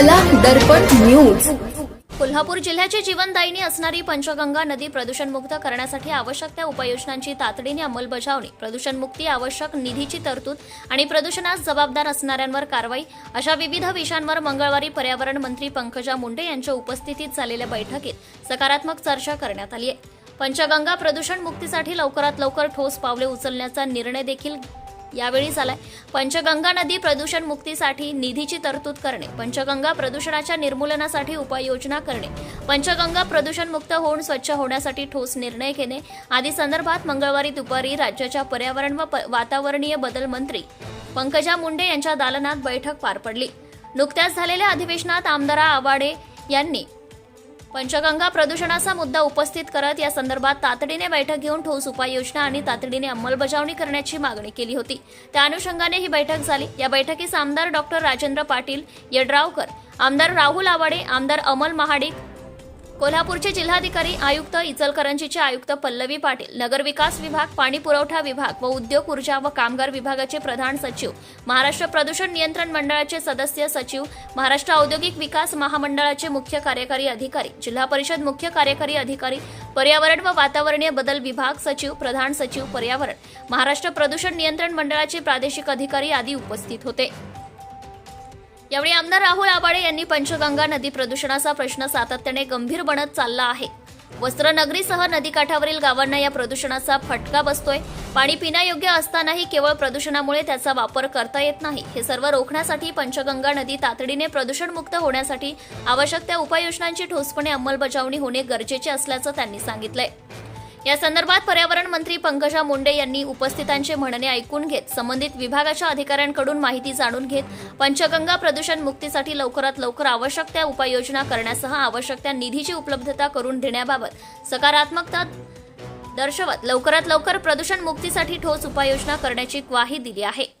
कला दर्पण न्यूज कोल्हापूर जिल्ह्याची जीवनदायिनी असणारी पंचगंगा नदी प्रदूषणमुक्त करण्यासाठी आवश्यक त्या उपाययोजनांची तातडीने अंमलबजावणी प्रदूषणमुक्ती आवश्यक निधीची तरतूद आणि प्रदूषणास जबाबदार असणाऱ्यांवर कारवाई अशा विविध विषयांवर मंगळवारी पर्यावरण मंत्री पंकजा मुंडे यांच्या उपस्थितीत झालेल्या बैठकीत सकारात्मक चर्चा करण्यात आली आहे. पंचगंगा प्रदूषण मुक्तीसाठी लवकरात लवकर ठोस पावले उचलण्याचा निर्णय देखील यावेळी झालाय. पंचगंगा नदी प्रदूषण मुक्तीसाठी निधीची तरतूद करणे. पंचगंगा प्रदूषणाच्या निर्मूलनासाठी उपाययोजना करणे. पंचगंगा प्रदूषण मुक्त होऊन स्वच्छ होण्यासाठी ठोस निर्णय घेणे. आदी संदर्भात मंगळवारी दुपारी राज्याच्या पर्यावरण व प- वातावरणीय बदल मंत्री पंकजा मुंडे यांच्या दालनात बैठक पार पडली. नुकत्याच झालेल्या अधिवेशनात आमदारा आवाडे यांनी पंचगंगा प्रदूषणाचा मुद्दा उपस्थित करत या संदर्भात तातडीने बैठक घेऊन ठोस उपाययोजना आणि तातडीने अंमलबजावणी करण्याची मागणी केली होती. त्या अनुषंगाने ही बैठक झाली. या बैठकीस आमदार डॉक्टर राजेंद्र पाटील यड्रावकर आमदार राहुल आवाडे आमदार अमल महाडिक कोल्हापूरचे जिल्हाधिकारी आयुक्त इचलकरंजीचे आयुक्त पल्लवी पाटील नगरविकास विभाग पाणी पुरवठा विभाग व उद्योग ऊर्जा व कामगार विभागाचे प्रधान सचिव महाराष्ट्र प्रदूषण नियंत्रण मंडळाचे सदस्य सचिव महाराष्ट्र औद्योगिक विकास महामंडळाचे मुख्य कार्यकारी अधिकारी जिल्हा परिषद मुख्य कार्यकारी अधिकारी पर्यावरण व वातावरणीय बदल विभाग सचिव प्रधान सचिव पर्यावरण महाराष्ट्र प्रदूषण नियंत्रण मंडळाचे प्रादेशिक अधिकारी आदी उपस्थित होते. यावेळी आमदार राहुल आबाडे यांनी पंचगंगा नदी प्रदूषणाचा प्रश्न सातत्याने गंभीर बनत चालला आहे. वस्त्रनगरीसह नदीकाठावरील गावांना या प्रदूषणाचा फटका बसतोय. पाणी पिण्यायोग्य असतानाही केवळ प्रदूषणामुळे त्याचा वापर करता येत नाही. हे सर्व रोखण्यासाठी पंचगंगा नदी तातडीने प्रदूषणमुक्त होण्यासाठी आवश्यक त्या उपाययोजनांची ठोसपणे अंमलबजावणी होणे गरजेचे असल्याचं त्यांनी सांगितलंय. या संदर्भात पर्यावरण मंत्री पंकजा मुंडे यांनी उपस्थितांचे म्हणणे ऐकून घेत संबंधित विभागाच्या अधिकाऱ्यांकडून माहिती जाणून घेत पंचगंगा प्रदूषण मुक्तीसाठी लवकरात लवकर आवश्यक त्या उपाययोजना करण्यासह आवश्यक त्या निधीची उपलब्धता करून देण्याबाबत सकारात्मकता दर्शवत लवकरात लवकर प्रदूषण मुक्तीसाठी ठोस उपाययोजना करण्याची ग्वाही दिली आहे.